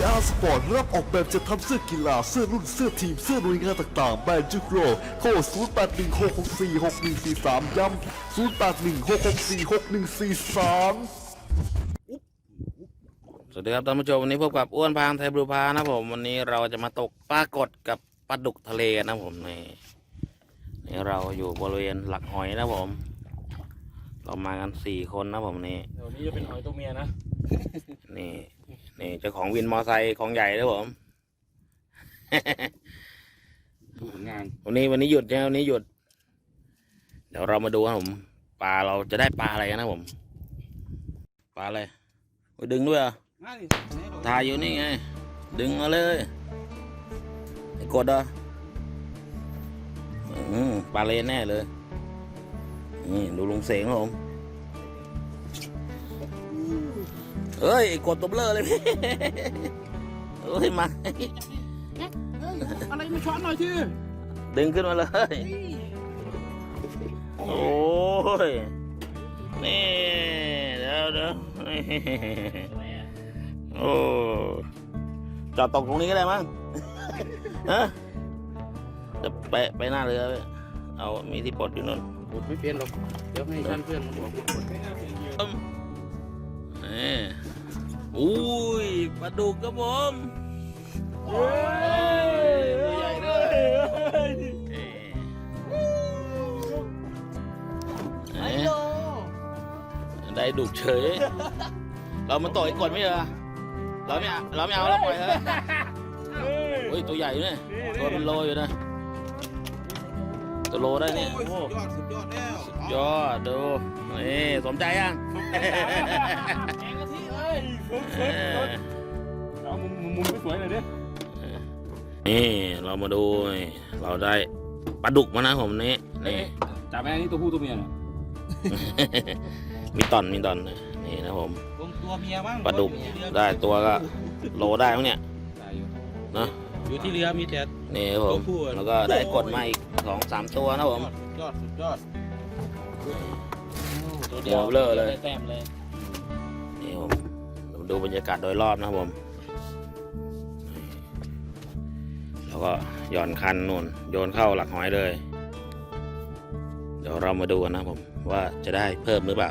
VR Sport รับออกแบบจะทำเสื้อกีฬา เสื้อรุ่น เสื้อทีม เสื้อหน่วยงานต่างๆ แบรนด์จุกโรโทร0816646143 ย้ำ0816646143สวัสดีครับท่านผู้ชมวันนี้พบกับอ้วนพางไทยบลูพานะผมวันนี้เราจะมาตกปลากดกับปลาดุกทะเลนะผมนี่นี่เราอยู่บริเวณหลักหอยนะผม เรามากันสี่คนนะผมนี่เดี๋ยวนี้จะเป็นหอยตัวเมียนะนี่ นี่เจ้าของวินมอไซค์ของใหญ่นะผมดูผลงานวันนี้วันนี้หยุดใช่ไหมวันนี้หยุด เดี๋ยวเรามาดูครับผมปลาเราจะได้ปลาอะไรกันนะผม ปลาอะไรโอ้ยดึงด้วยเหรอะมาดิถ่ายอยู่นี่ไง ดึงมาเลยไอ้กดเหรอะอืมปลาเลนแน่เลยนี่ดูลุงเสงครับผม เอ้ยไอ้กดตัวเบลอเลยพี่เอ้ยมาอะไรมาช้อนหน่อยทีดึงขึ้นมาเลย โอ้ย นี่เดี๋ยวเดี๋ยวนี่โอ้จอดตกตรงนี้ก็ได้มั้งฮะจะไปไปหน้าเรือไปเอามีที่ปลดอยู่นู่น กดไม่เปลี่ยนหรอก เดี๋ยวให้ท่านเพื่อนมันบอกกดนี่ อุ้ยปลาดุกครับผมโอ้ยตัวใหญ่ด้วยเอ้เอ้ได้ดุกเฉย เรามาต่อยกดไม่เหรอเราไม่เอาเราไม่เอาแล้วปล่อยเถอะโอ้ยตัวใหญ่อยู่เนี่ยตัวเป็นโลอยู่นะตัวโลได้เนี่ยสุดยอดสุดยอดแล้วยอดดูนี่สมใจยังแกงกะทิ เออเอามุมมุมสวยๆหน่อยดินี่เรามาดูเราได้ปลาดุกมานะผมนี่นี่จับแม่นี่ตัวผู้ตัวเมียน่ะมีตอนมีตอนนี่นะผมตัวเมียมั้งปลาดุกได้ตัวก็โลได้มั้งเนี่ยได้อยู่เนะอยู่ที่เรือมีแต่นี่ครับผมแล้วก็ได้กดมาอีกสองสามตัวนะผมยอดสุดยอดตัวเดียวเลอเลยได้แต้มเลย ดูบรรยากาศโดยรอบนะครับผม แล้วก็หย่อนคันนู่นโยนเข้าหลักหอยเลย เดี๋ยวเรามาดูกันนะครับผมว่าจะได้เพิ่มหรือเปล่า